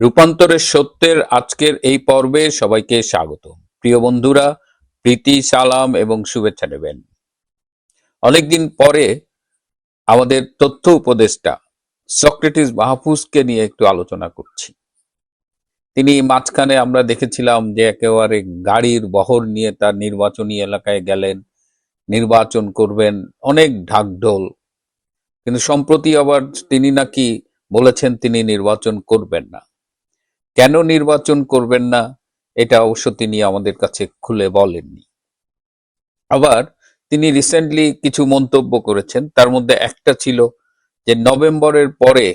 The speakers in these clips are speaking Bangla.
রূপান্তরের সত্যের আজকের এই পর্বে সবাইকে স্বাগত। প্রিয় বন্ধুরা, প্রীতি, সালাম এবং শুভেচ্ছা নেবেন। অনেকদিন পরে আমাদের তথ্য উপদেষ্টা সক্রেটিস মাহফুজকে নিয়ে একটু আলোচনা করছি। তিনি মাঝখানে আমরা দেখেছিলাম যে একেবারে গাড়ির বহর নিয়ে তার নির্বাচনী এলাকায় গেলেন, নির্বাচন করবেন, অনেক ঢাকঢোল। কিন্তু সম্প্রতি আবার তিনি নাকি বলেছেন তিনি নির্বাচন করবেন না। কেন নির্বাচন করবেন না? এটা অবশ্য তিনি আমাদের কাছে খুলে বলেননি। আবার তিনি রিসেন্টলি কিছু মন্তব্য করেছেন। তার মধ্যে একটা ছিল যে, নভেম্বরের পরে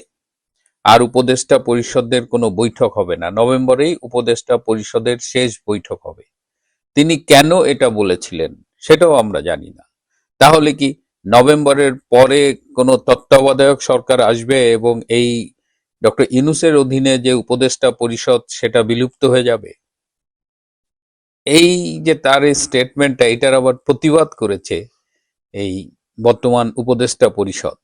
আর উপদেষ্টা পরিষদের কোনো বৈঠক হবে না। নভেম্বরেই উপদেষ্টা পরিষদের শেষ বৈঠক হবে। তিনি কেন এটা বলেছিলেন সেটাও আমরা জানি না। তাহলে কি নভেম্বরের পরে কোনো তত্ত্বাবধায়ক সরকার আসবে এবং এই ডক্টর ইনুসের অধীনে যে উপদেষ্টা পরিষদ, সেটা বিলুপ্ত হয়ে যাবে। এই যে তার এই স্টেটমেন্টটা এটার আবার প্রতিবাদ করেছে এই বর্তমান উপদেষ্টা পরিষদ।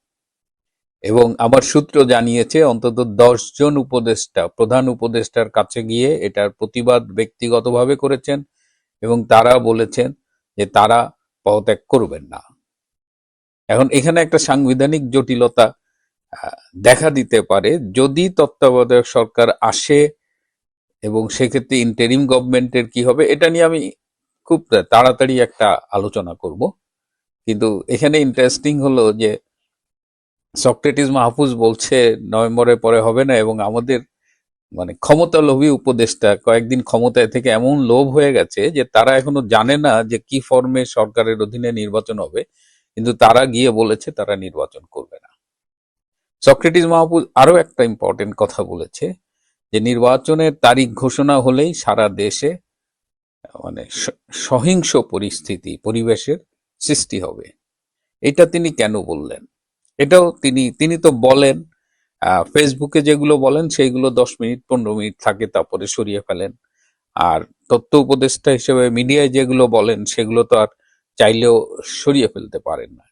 এবং আমার সূত্র জানিয়েছে, অন্তত দশ জন উপদেষ্টা, প্রধান উপদেষ্টার কাছে গিয়ে এটার প্রতিবাদ ব্যক্তিগতভাবে করেছেন এবং তারা বলেছেন যে তারা পদত্যাগ করবেন না। এখন এখানে একটা সাংবিধানিক জটিলতা দেখা দিতে পারে যদি তত্ত্বাবধায়ক সরকার আসে এবং সেক্ষেত্রে ইন্টারিম গভর্নমেন্টের কি হবে, এটা নিয়ে আমি খুব তাড়াতাড়ি একটা আলোচনা করব। কিন্তু এখানে ইন্টারেস্টিং হলো যে সক্রেটিস মাহফুজ বলছে, নভেম্বরের পরে হবে না এবং আমাদের মানে ক্ষমতা লোভী উপদেষ্টা কয়েকদিন ক্ষমতায় থেকে এমন লোভ হয়ে গেছে যে তারা এখনও জানে না যে কি ফর্মে সরকারের অধীনে নির্বাচন হবে। কিন্তু তারা গিয়ে বলেছে তারা নির্বাচন করবে সক্রেটিস মাহফুজ আরও একটা ইম্পর্টেন্ট কথা বলেছে, যে নির্বাচনের তারিখ ঘোষণা হলেই সারা দেশে মানে সহিংস পরিস্থিতি, পরিবেশের সৃষ্টি হবে। এটা তিনি কেন বললেন? এটাও তিনি তিনি তো বলেন ফেসবুকে যেগুলো বলেন সেইগুলো দশ মিনিট, পনেরো মিনিট থাকে, তারপরে সরিয়ে ফেলেন। আর তথ্য উপদেষ্টা হিসেবে মিডিয়ায় যেগুলো বলেন সেগুলো তো আর চাইলেও সরিয়ে ফেলতে পারেন না।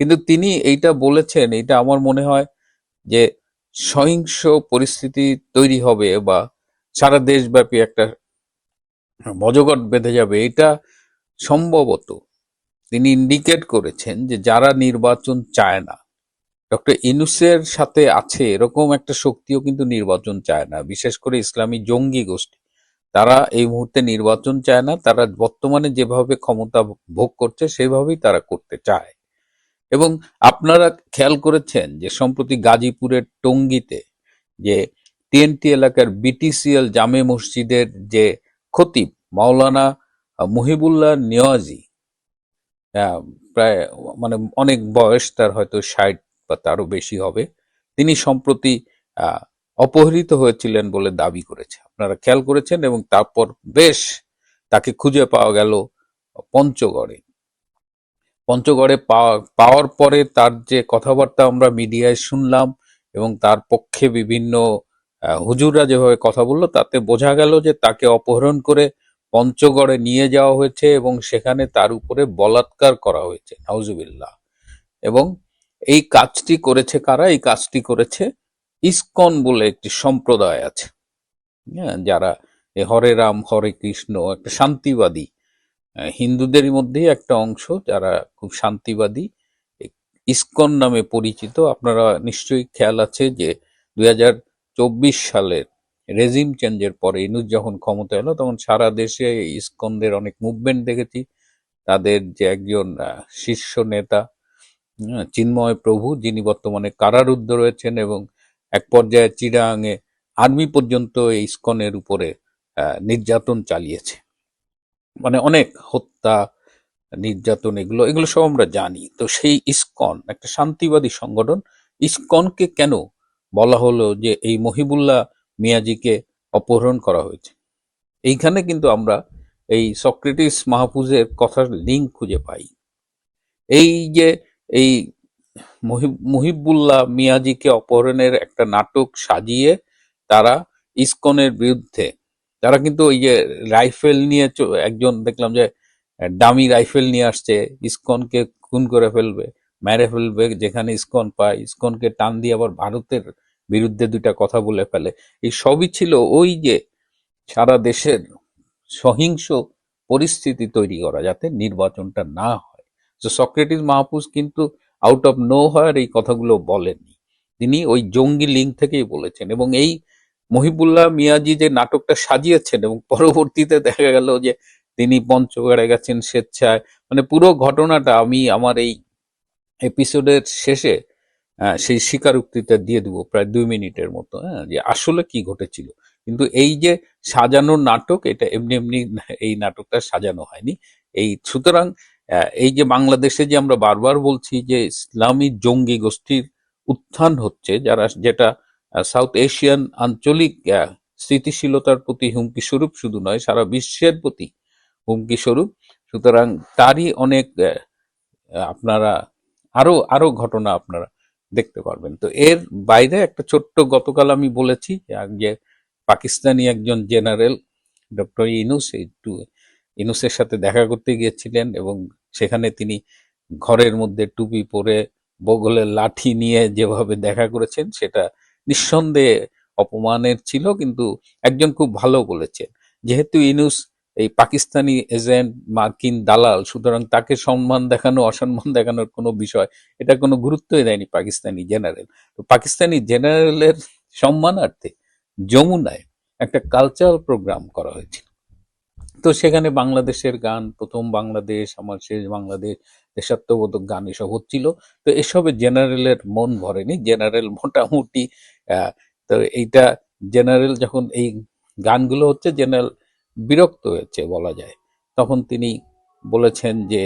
কিন্তু তিনি এইটা বলেছেন এটা আমার মনে হয় যে সহিংস পরিস্থিতি তৈরি হবে বা সারা দেশব্যাপী একটা মজগট বেঁধে যাবে, এটা সম্ভবত তিনি ইন্ডিকেট করেছেন যে যারা নির্বাচন চায় না, ডক্টর ইনুসের সাথে আছে এরকম একটা শক্তিও কিন্তু নির্বাচন চায় না, বিশেষ করে ইসলামী জঙ্গি গোষ্ঠী। তারা এই মুহূর্তে নির্বাচন চায় না, তারা বর্তমানে যেভাবে ক্ষমতা ভোগ করছে, সেভাবেই তারা করতে চায়। এবং আপনারা খেয়াল করেছেন যে সম্প্রতি গাজীপুরের টঙ্গীতে যে টিএনটি এলাকার বিটিসিএল জামে মসজিদের যে খতিব মাওলানা মুহিবুল্লাহ নিয়াজি প্রায় মানে অনেক বয়স, তার হয়তো ষাট বা তারও বেশি হবে, তিনি সম্প্রতি অপহৃত হয়েছিলেন বলে দাবি করেছে। আপনারা খেয়াল করেছেন এবং তারপর বেশ তাকে খুঁজে পাওয়া গেল পঞ্চগড়ে। পঞ্চগড়ে পাওয়া, পাওয়ার পরে তার যে কথাবার্তা আমরা মিডিয়ায় শুনলাম এবং তার পক্ষে বিভিন্ন হুজুররা যেভাবে কথা বলল, তাতে বোঝা গেল যে তাকে অপহরণ করে পঞ্চগড়ে নিয়ে যাওয়া হয়েছে এবং সেখানে তার উপরে বলাৎকার করা হয়েছে, নাউজুবিল্লাহ। এবং এই কাজটি করেছে কারা? এই কাজটি করেছে ইসকন বলে একটি সম্প্রদায় আছে। হ্যাঁ যারা হরে রাম, হরে কৃষ্ণ, একটা শান্তিবাদী হিন্দুদের মধ্যেই একটা অংশ যারা খুব শান্তিবাদী, ইসকন নামে পরিচিত। আপনারা নিশ্চয়ই খেয়াল আছে যে দুই হাজার চব্বিশ সালের রেজিম চেঞ্জের পরে ইনুস যখন ক্ষমতা এলো, তখন সারা দেশে ইসকনদের অনেক মুভমেন্ট দেখেছি। তাদের যে একজন শীর্ষ নেতা চিন্ময় প্রভু, যিনি বর্তমানে কারারুদ্ধ রয়েছেন এবং এক পর্যায়ে চিরাঙে আর্মি পর্যন্ত এই ইসকনের উপরে নির্যাতন চালিয়েছে। মানে অনেক হত্যা, নির্যাতন এগুলো এগুলো সব আমরা জানি। তো সেই ইসকন, একটা শান্তিবাদী সংগঠন, ইসকনকে কেন বলা হলো যে এই মহিবুল্লাহ মিয়াজিকে অপহরণ করা হয়েছে? এইখানে কিন্তু আমরা এই সক্রেটিস মাহফুজের কথার লিঙ্ক খুঁজে পাই। এই যে এই মহিব- মুহিবুল্লাহ মিয়াজিকে অপহরণের একটা নাটক সাজিয়ে তারা ইসকনের বিরুদ্ধে তারা কিন্তু ওই যে রাইফেল নিয়ে একজন দেখলাম যে ডামি রাইফেল নিয়ে আসছে, ইসকনকে খুন করে ফেলবে, মেরে ফেলবে, যেখানে ইসকন পায়, ইসকনকে টান দিয়ে আবার ভারতের বিরুদ্ধে দুইটা কথা বলে ফেলে। এই সবই ছিল ওই যে সারা দেশের সহিংস পরিস্থিতি তৈরি করা, যাতে নির্বাচনটা না হয়। তো সক্রেটিস মাহফুজ কিন্তু আউট অফ নো হওয়ার এই কথাগুলো বলেননি। তিনি ওই জঙ্গি লিঙ্ক থেকেই বলেছেন এবং এই মহিবুল্লাহ মিয়াজি যে নাটকটা সাজিয়েছেন এবং পরবর্তীতে দেখা গেল যে তিনি পঞ্চগড়ে গেছেন স্বেচ্ছায় মানে পুরো ঘটনাটা আমি আমার এই এপিসোডের শেষে সেই স্বীকারোক্তিটা দিয়ে দেবো প্রায় দুই মিনিটের মতো হ্যাঁ যে আসলে কি ঘটেছিল। কিন্তু এই যে সাজানো নাটক, এটা এমনি এমনি এই নাটকটা সাজানো হয়নি। এই সুতরাং এই যে বাংলাদেশে যে আমরা বারবার বলছি যে ইসলামী জঙ্গি গোষ্ঠীর উত্থান হচ্ছে, যারা, যেটা সাউথ এশিয়ান আঞ্চলিক স্থিতিশীলতার প্রতি হুমকি স্বরূপ শুধু নয়, সারা বিশ্বের প্রতি হুমকি স্বরূপ। সুতরাং তারই অনেক আপনারা আরও আরও ঘটনা আপনারা দেখতে পারবেন। তো এর বাইরে একটা ছোট্ট গতকাল আমি বলেছি যে- পাকিস্তানি একজন জেনারেল, ডক্টর ইনুস একটু ইনুসের সাথে দেখা করতে গিয়েছিলেন এবং সেখানে তিনি ঘরের মধ্যে টুপি পরে বগলের লাঠি নিয়ে যেভাবে দেখা করেছেন, সেটা নিঃসন্দেহে অপমানের ছিল, কিন্তু একজন খুব ভালো বলেছেন। যেহেতু ইনুস এই পাকিস্তানি এজেন্ট মার্কিন দালাল, সুতরাং তাকে সম্মান দেখানো, অসম্মান দেখানোর কোনো বিষয়, এটা কোনো গুরুত্বই দেয়নি পাকিস্তানি জেনারেল। তো পাকিস্তানি জেনারেলের সম্মানার্থে যমুনায় একটা কালচারাল প্রোগ্রাম করা হয়েছিল। তো সেখানে বাংলাদেশের গান, প্রথম বাংলাদেশ, আমার শেষ বাংলাদেশ, দেশাত্মবোধক গান এসব হচ্ছিল। তো এসবে জেনারেলের মন ভরেনি। জেনারেল মোটামুটি তো এইটা জেনারেল যখন এই গানগুলো হচ্ছে জেনারেল বিরক্ত হয়েছে বলা যায় তখন তিনি বলেছেন যে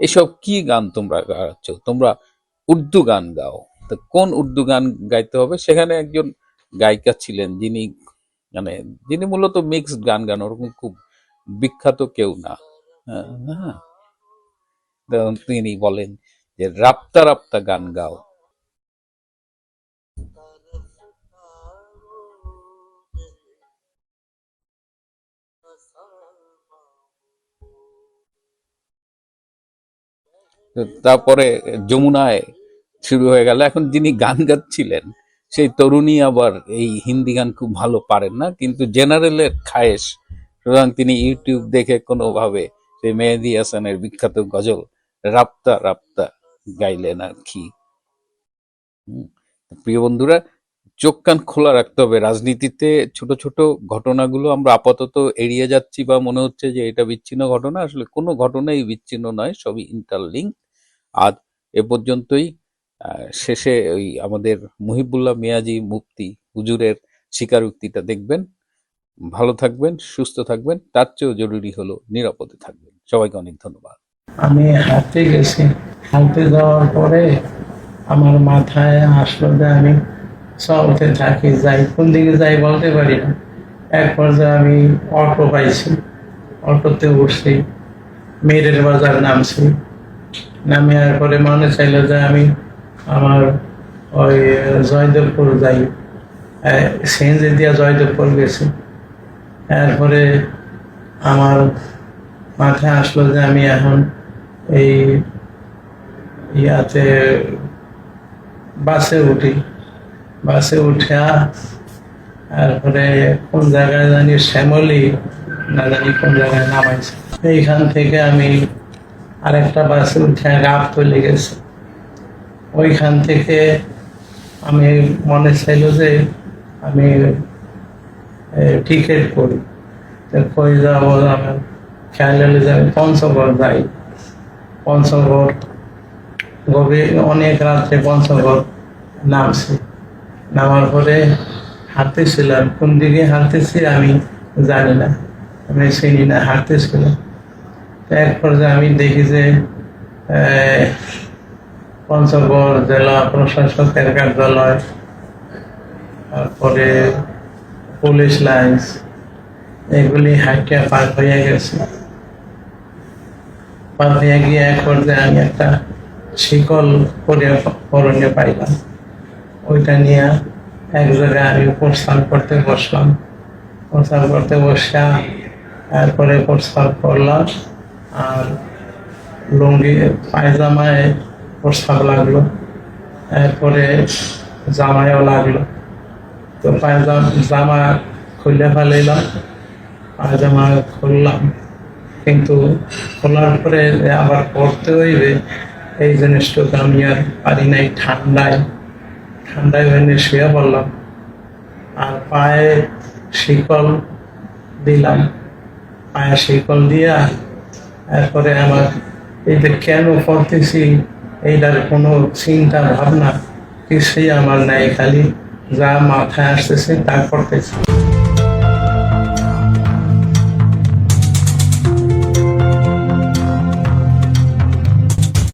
এসব কি গান তোমরা গাচ্ছ? তোমরা উর্দু গান গাও। তো কোন উর্দু গান গাইতে হবে? সেখানে একজন গায়িকা ছিলেন যিনি মানে যিনি মূলত মিক্সড গান গান ওরকম খুব বিখ্যাত কেউ না। হ্যাঁ, তিনি বলেন যে রাপ্তা রাপ্তা গান গাও। তারপরে যমুনায় শুরু হয়ে গেল এখন যিনি গান গাচ্ছিলেন, সেই তরুণী আবার এই হিন্দি গান খুব ভালো পারেন না, কিন্তু জেনারেলের খায়েশ, সুতরাং তিনি ইউটিউব দেখে কোনোভাবে সেই মেহেদি হাসানের বিখ্যাত গজল রাপ্তা রাপ্তা গাইলেন আর কি। প্রিয় বন্ধুরা চোখ কান খোলা রাখতে হবে। রাজনীতিতে ছোট ছোট ঘটনাগুলো আমরা আপাতত এড়িয়ে যাচ্ছি বা মনে হচ্ছে যে এটা বিচ্ছিন্ন ঘটনা। আসলে কোনো ঘটনাই বিচ্ছিন্ন নয়, সবই ইন্টারলিঙ্ক আজ এ পর্যন্তই। শেষে ওই আমাদের মুহিবুল্লাহ মিয়াজি মুফতি হুজুরের স্বীকারোক্তিটা দেখবেন। ভালো থাকবেন, সুস্থ থাকবেন, তার চেয়েও জরুরি হলো নিরাপদে থাকবেন। সবাইকে অনেক ধন্যবাদ। আমি হাঁটতে গেছি। হাঁটতে যাওয়ার পরে আমার মাথায় আসলো আমি চলতে থাকি, যাই, কোন দিকে যাই বলতে পারি না। এক পর্যায়ে আমি অটো পাইছি। অটোতে উঠছি মেরের বাজার নামছি। নামে পরে মনে চাইলো যে আমি আমার ওই জয়দেবপুর যাই। সিএনজি দিয়া জয়দেবপুর গেছি। এরপরে আমার মাথায় আসলো যে আমি এখন এই ইয়াতে বাসে উঠি। বাসে উঠে, তারপরে কোন জায়গায় জানি শ্যামলি, না জানি কোন জায়গায় নামাইছে। এইখান থেকে আমি আরেকটা বাসে উঠে রাত চলে গেছে। ওইখান থেকে আমি মনে চাইলো যে আমি টিকিট করি। কই যাব আমার খেয়াল হলে যে আমি পঞ্চগড় যাই। পঞ্চগড় গভীর, অনেক রাত্রে পঞ্চগড় নামছি। নামার পরে হাঁটতেছিলাম। কোন দিকে হাঁটতেছি আমি জানি না। আমি চিনি না হাঁটতেছিলাম এক পর্যায়ে আমি দেখি যে পঞ্চগড় জেলা প্রশাসকের কার্যালয়, তারপরে পুলিশ লাইন্স, এগুলি হাইটে পার হয়ে গেছে। পার হয়ে গিয়ে এক পর্যায়ে আমি একটা শিকল করে করণে পাইলাম। ওইটা নিয়ে এক জায়গায় আমি প্রস্তাব করতে বসলাম। প্রস্তাব করতে বসা তারপরে প্রস্তাব করলাম আর লুঙ্গি, পায়জামায় প্রস্তাব লাগল। এরপরে জামাইও লাগল। তো পায়জামা, জামা খুলে ফেলাইলাম। পায়জামা খুললাম। কিন্তু খোলার পরে আবার পড়তে হইবে। এই জিনিসটুকু আমি আর পারি নাই ঠান্ডায়। ঠান্ডায় ভেঙে শুয়ে পড়লাম। আর পায়ে শিকল দিলাম। পায়ে শিকল দিয়া এরপরে আমার এইটা কেন পড়তেছি, এইটার কোনো চিন্তা ভাবনা কিছুই আমার নাই, খালি যা মাথায় আসতেছে তা করতেছি